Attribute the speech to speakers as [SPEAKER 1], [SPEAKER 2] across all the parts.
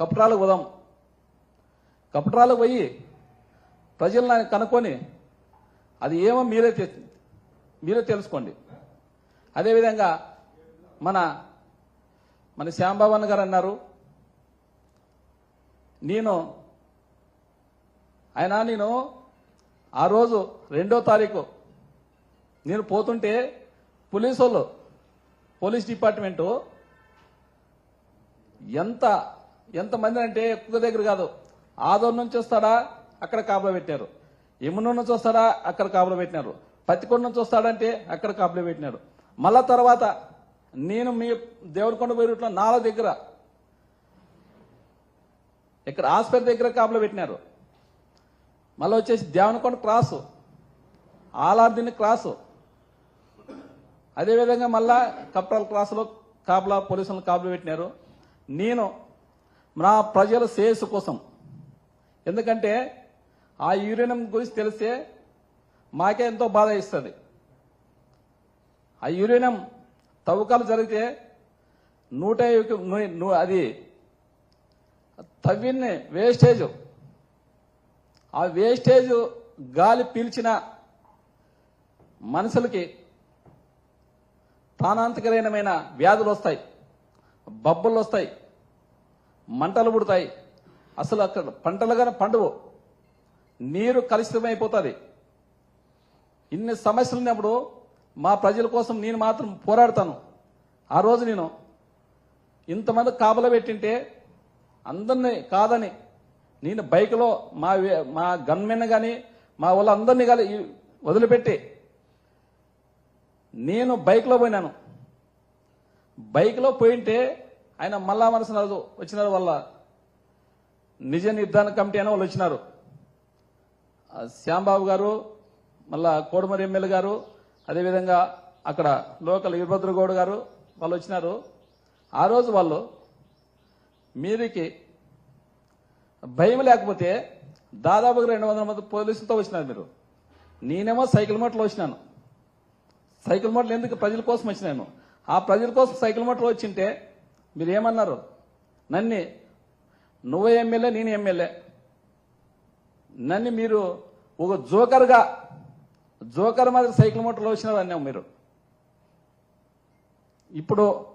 [SPEAKER 1] కపటాలకు పోదాం కపటాలకు పోయి ప్రజలను కనుక్కొని అది ఏమో మీరే తె- మీరే తెలుసుకోండి. అదేవిధంగా మన మన శ్యాంబాబన్ గారు అన్నారు నేను ఆయన నేను ఆ రోజు రెండో తారీఖు నేను పోతుంటే పోలీసు వాళ్ళు పోలీస్ డిపార్ట్మెంటు ఎంత ఎంతమంది అంటే ఎక్కువ దగ్గర కాదు. ఆదోర్ నుంచి వస్తాడా? అక్కడ కాపులు పెట్టారు యమున నుంచి వస్తాడా? అక్కడ కాపులు పెట్టినారు. పత్తికొండ నుంచి వస్తాడంటే అక్కడ కాపులు పెట్టినారు. మళ్ళా తర్వాత నేను మీ దేవుడికొండ పోయి రూట్లో నాలుగు దగ్గర ఇక్కడ ఆస్పత్రి దగ్గర కాపులు పెట్టినారు. మళ్ళీ వచ్చేసి దేవనకొండ క్రాసు ఆలార్దిని క్రాసు. అదేవిధంగా మళ్ళా కప్టాల్ క్రాసులో కాపులా పోలీసులను కాపులు పెట్టినారు. నేను నా ప్రజల శ్రేయస్సు కోసం. ఎందుకంటే ఆ యురేనియం గురించి తెలిస్తే మాకే ఎంతో బాధ ఇస్తుంది ఆ యురేనియం తవ్వకాలు జరిగితే నూట అది తవ్విన్ని వేస్టేజ్ ఆ వేస్టేజ్ గాలి పీల్చిన మనుషులకి ప్రాణాంతకరమైన వ్యాధులు వస్తాయి. బబ్బులు వస్తాయి. మంటలు పుడతాయి. అసలు అక్కడ పంటలుగానే పండువు. నీరు కలుషితమైపోతుంది. ఇన్ని సమస్యలు ఉన్నప్పుడు మా ప్రజల కోసం నేను మాత్రం పోరాడతాను. ఆ రోజు నేను ఇంతమంది కాపలు పెట్టింటే అందరినీ కాదని నేను బైక్లో మా వే- మా గన్మెన్ కానీ మా వాళ్ళందరినీ కానీ వదిలిపెట్టి నేను బైక్లో పోయినాను. బైక్లో పోయింటే ఆయన మళ్ళా మనసు వచ్చినారు వాళ్ళ నిజ నిర్ధారణ కమిటీ అని వాళ్ళు వచ్చినారు. శ్యాంబాబు గారు మళ్ళా కోడమరి ఎమ్మెల్యే గారు అదేవిధంగా అక్కడ లోకల్ వీరభద్రగౌడ్ గారు వాళ్ళు వచ్చినారు. ఆ రోజు వాళ్ళు మీరికి భయం లేకపోతే దాదాపుగా రెండు వందల మంది పోలీసులతో వచ్చినారు మీరు. నేనేమో సైకిల్ మోటర్లో వచ్చినాను. సైకిల్ మోటర్లు ఎందుకు ప్రజల కోసం వచ్చినాను? ఆ ప్రజల కోసం సైకిల్ మోటార్ వచ్చింటే మీరు ఏమన్నారు నన్ను నువ్వు ఎమ్మెల్యే నేను ఎమ్మెల్యే. నన్ను మీరు ఒక జోకర్గా జోకర్ మాదిరి సైకిల్ మోటార్లో వచ్చినారు అన్నాం మీరు. ఇప్పుడు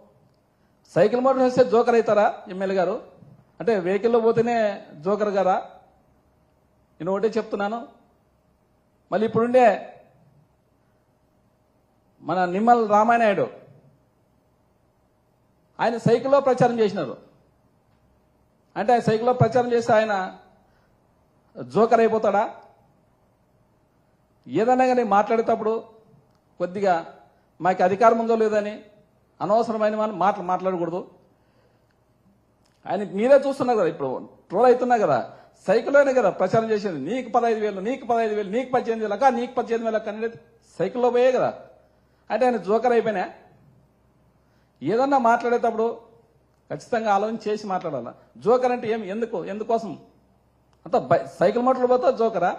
[SPEAKER 1] సైకిల్ మోటార్ వస్తే జోకర్ అవుతారా ఎమ్మెల్యే గారు? అంటే వెహికల్లో పోతేనే జోకర్ గారా? నేను ఒకటే చెప్తున్నాను. మళ్ళీ ఇప్పుడుండే మన నిమ్మల్ రామానాయుడు ఆయన సైకిల్లో ప్రచారం చేసినారు. అంటే ఆయన సైకిల్లో ప్రచారం చేస్తే ఆయన జోకర్ అయిపోతాడా? ఏదైనా కానీ మాట్లాడేటప్పుడు కొద్దిగా మాకు అధికారం ఉందో లేదని అనవసరమైన మనం మాటలు మాట్లాడకూడదు. ఆయన మీరే చూస్తున్నారు కదా ఇప్పుడు ట్రోల్ అవుతున్నా కదా సైకిల్లోనే కదా ప్రచారం చేసేది. నీకు పదహైదు వేలు నీకు పదహైదు వేలు నీకు పద్దెనిమిది వేలక నీకు పద్దెనిమిది వేలక అనేది సైకిల్లో పోయే కదా. అంటే ఆయన జోకర్ అయిపోయినా ఏదన్నా మాట్లాడేటప్పుడు ఖచ్చితంగా ఆలోచన చేసి మాట్లాడాలా? జోకర్ అంటే ఏం ఎందుకు? ఎందుకోసం? అంత బై- సైకిల్ మోటార్లు పోతా జోకరా?